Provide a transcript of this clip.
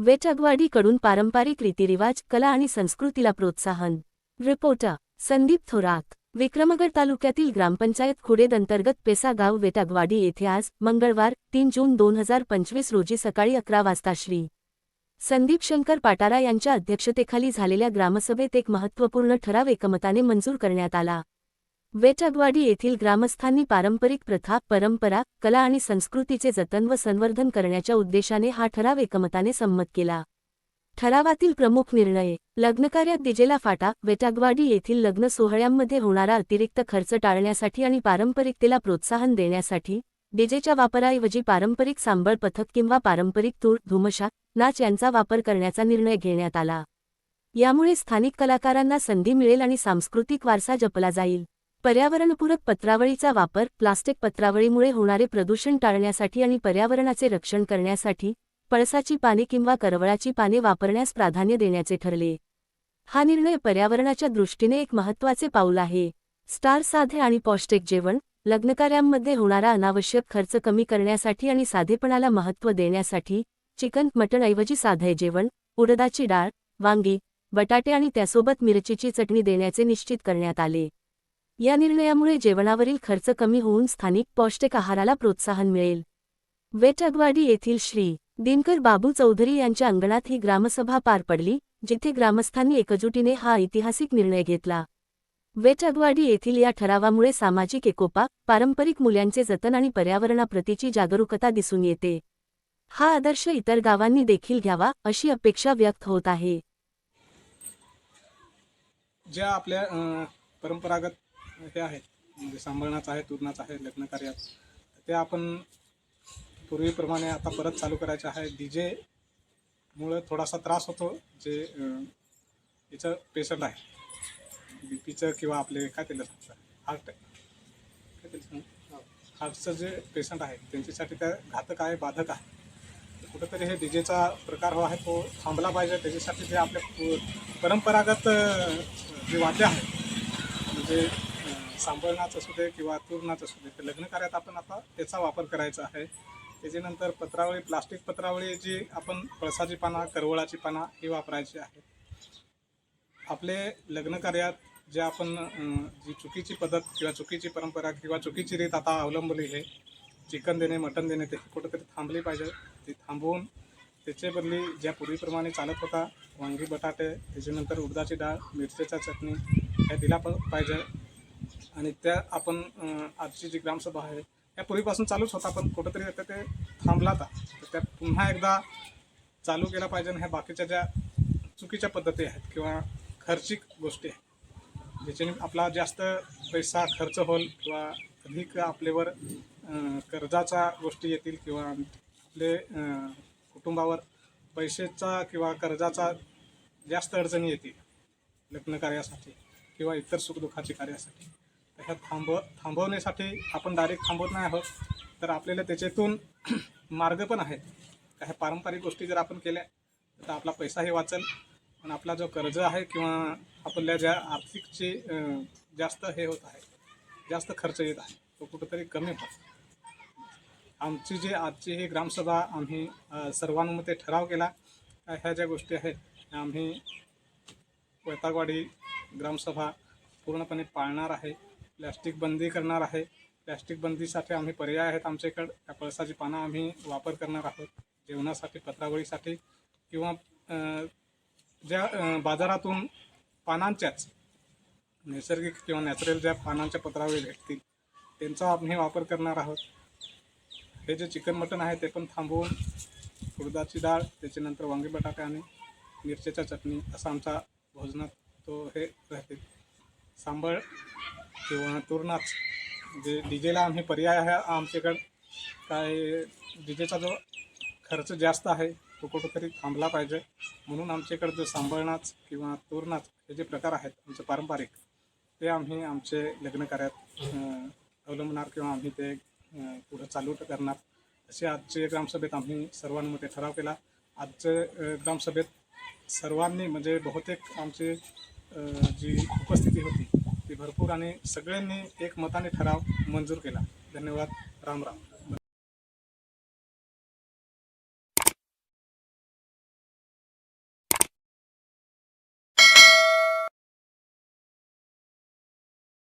वेटअगवाडीकडून पारंपरिक रीतिरिवाज कला आणि संस्कृतीला प्रोत्साहन. रिपोर्टर संदीप थोरात. विक्रमगड तालुक्यातील ग्रामपंचायत खुडेद अंतर्गत पेसागाव वेटागवाडी येथे आज मंगळवार तीन जून दोन हजार पंचवीस रोजी सकाळी अकरा वाजता श्री. संदीप शंकर पाटारा यांच्या अध्यक्षतेखाली झालेल्या ग्रामसभेत एक महत्त्वपूर्ण ठराव एकमताने मंजूर करण्यात आला. वेटागवाडी येथील ग्रामस्थांनी पारंपरिक प्रथा परंपरा कला आणि संस्कृतीचे जतन व संवर्धन करण्याच्या उद्देशाने हा ठराव एकमताने संमत केला. ठरावातील प्रमुख निर्णय लग्नकार्यात दिजेला फाटा वेटागवाडी येथील लग्न सोहळ्यांमध्ये होणारा अतिरिक्त खर्च टाळण्यासाठी आणि पारंपरिकतेला प्रोत्साहन देण्यासाठी डीजेच्या वापराऐवजी पारंपरिक सांबळ पथक किंवा पारंपरिक तूर धुमशा नाच यांचा वापर करण्याचा निर्णय घेण्यात आला. यामुळे स्थानिक कलाकारांना संधी मिळेल आणि सांस्कृतिक वारसा जपला जाईल. पर्यावरणपूरक पत्रावळीचा वापर प्लास्टिक पत्रावळीमुळे होणारे प्रदूषण टाळण्यासाठी आणि पर्यावरणाचे रक्षण करण्यासाठी पळसाची पाने किंवा करवळाची पाने वापरण्यास प्राधान्य देण्याचे ठरले. हा निर्णय पर्यावरणाच्या दृष्टीने एक महत्त्वाचे पाऊल आहे. स्टार साधे आणि पौष्टिक जेवण लग्नकार्यांमध्ये होणारा अनावश्यक खर्च कमी करण्यासाठी आणि साधेपणाला महत्त्व देण्यासाठी चिकन मटणऐवजी साधे जेवण उडदाची डाळ वांगी बटाटे आणि त्यासोबत मिरचीची चटणी देण्याचे निश्चित करण्यात आले. या निर्णयामुळे जेवणावरील खर्च कमी होऊन स्थानिक पौष्टिक आहाराला प्रोत्साहन मिळेल. वेटगवाडी येथील श्री. दिनकर बाबू चौधरी यांच्या अंगणात ही ग्रामसभा पार पडली जिथे ग्रामस्थांनी एकजुटीने हा ऐतिहासिक निर्णय घेतला. वेटगवाडी येथील या ठरावामुळे सामाजिक एकोपा पारंपरिक मूल्यांचे जतन आणि पर्यावरणाप्रतीची जागरूकता दिसून येते. हा आदर्श इतर गावांनी देखील घ्यावा अशी अपेक्षा व्यक्त होत आहे. ज्या आपल्या परंपरागत हे आहेत. म्हणजे सांभाळण्याचं आहे तुरणाचं आहे लग्न कार्यात. ते आपण पूर्वीप्रमाणे आता परत चालू करायचे आहे. डी जेमुळं थोडासा त्रास होतो जे याचं पेशंट आहे. बी पीचं किंवा आपले काय त्याला सांगतात? हार्ट काय त्याला सांग हार्टचं जे पेशंट आहे त्यांच्यासाठी त्या घातक आहे बाधक आहे. कुठंतरी हे डी जेचा प्रकार हो आहे तो थांबला पाहिजे. त्याच्यासाठी जे आपले पु- परंपरागत जे वाद्य आहे म्हणजे अं, असू दे किंवा तूरनाच असू दे तर लग्न कार्यात आपण आता त्याचा वापर करायचा आहे. त्याच्यानंतर पत्रावळी प्लास्टिक पत्रावळी जी आपण पळसाची पाना करवळाची पाना ही वापरायची आहे. आपले लग्न कार्यात जे आपण जी चुकीची पद्धत किंवा चुकीची परंपरा किंवा चुकीची रीत आता अवलंबली आहे चिकन देणे मटण देणे ते कुठंतरी थांबली पाहिजे ती थांबवून त्याच्या बदली ज्या पूर्वीप्रमाणे चालत होता वांगी बटाटे त्याच्यानंतर उडदाची डाळ मिरचीचा चटणी ह्या दिला प पाहिजे. आणि त्या आपण आजची जी ग्रामसभा आहे या पूर्वीपासून चालूच होता पण कुठंतरी आता ते थांबला होता तर त्या पुन्हा एकदा चालू केला पाहिजे आणि ह्या बाकीच्या ज्या चुकीच्या पद्धती आहेत किंवा खर्चिक गोष्टी आहेत ज्याच्याने आपला जास्त पैसा खर्च होईल किंवा अधिक आपल्यावर कर्जाच्या गोष्टी येतील किंवा आपले कुटुंबावर पैशाचा किंवा कर्जाचा जास्त अडचणी येतील लग्न कार्यासाठी किंवा इतर सुखदुःखाची कार्यासाठी. ह्या थांबव थांबवण्यासाठी आपण डायरेक्ट थांबवत नाही आहोत. तर आपल्याला त्याच्यातून मार्ग पण आहेत. का ह्या पारंपरिक गोष्टी जर आपण केल्या तर आपला पैसाही वाचेल. आणि आपला जो कर्ज आहे किंवा आपल्या ज्या आर्थिकची जास्त हे होत आहे जास्त खर्च येत आहे तो कुठंतरी कमी होतो. आमची जी आजची ही ग्रामसभा आम्ही सर्वांमध्ये सर्वानुमते ठराव केला ह्या ज्या गोष्टी आहेत आम्ही वैतागवाडी ग्रामसभा पूर्णपणे पाळणार आहे. प्लॅस्टिक बंदी करणार आहे. प्लॅस्टिक बंदीसाठी आम्ही पर्याय आहेत आमच्याकडं. त्या पळसाची पानं आम्ही वापर करणार आहोत. जेवणासाठी पत्रावळीसाठी किंवा ज्या बाजारातून पानांच्याच नैसर्गिक किंवा नॅचरल ज्या पानांच्या पत्रावळी भेटतील त्यांचा आम्ही वापर करणार आहोत. हे जे चिकन मटन आहे ते पण थांबवून उडदाची डाळ त्याच्यानंतर वांगी बटाटे आणि मिरच्याच्या चटणी असा आमचा भोजनात तो हे राहते सांबळ किंवा तुरनाच जे डी जेला आम्ही पर्याय आहे आमच्याकडं. काय डी जेचा जो खर्च जास्त आहे तो कुठंतरी थांबला पाहिजे. म्हणून आमच्याकडं जो सांबळनाच किंवा तुरनाच हे जे प्रकार आहेत आमचे पारंपरिक ते आम्ही आमचे लग्न कार्यात अवलंबणार किंवा आम्ही ते पुढं चालू करणार. असे आजचे ग्रामसभेत आम्ही सर्वांमध्ये ठराव केला. आजचे ग्रामसभेत सर्वांनी म्हणजे बहुतेक आमची जी उपस्थिती होती ती भरपूर आणि सगळ्यांनी एक मताने ठराव मंजूर केला. धन्यवाद. राम राम.